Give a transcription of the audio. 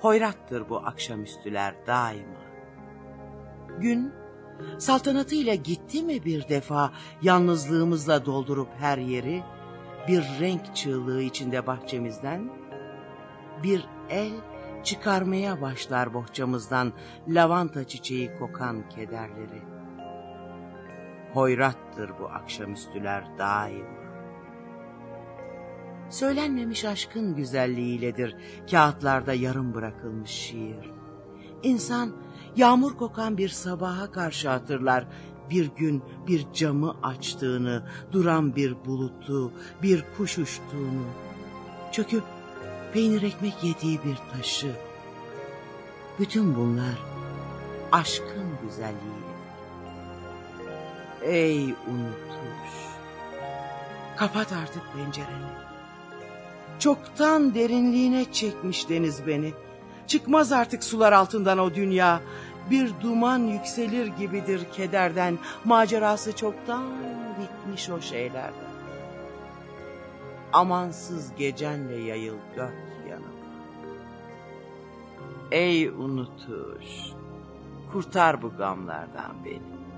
Hoyrattır bu akşamüstüler daima. Gün saltanatıyla gitti mi bir defa yalnızlığımızla doldurup her yeri bir renk çığlığı içinde bahçemizden bir el çıkarmaya başlar bohçamızdan lavanta çiçeği kokan kederleri. Hoyrattır bu akşamüstüler daima. Söylenmemiş aşkın güzelliğiyledir kağıtlarda yarım bırakılmış şiir. İnsan yağmur kokan bir sabaha karşı hatırlar bir gün bir camı açtığını, duran bir bulutu, bir kuş uçtuğunu, çöküp peynir ekmek yediği bir taşı. Bütün bunlar aşkın güzelliğidir. Ey unutuş, kapat artık pencereni. Çoktan derinliğine çekmiş deniz beni. Çıkmaz artık sular altından o dünya. Bir duman yükselir gibidir kederden. Macerası çoktan bitmiş o şeylerden. Amansız gecenle yayıl dört yanıma. Ey unutuş, kurtar bu gamlardan beni.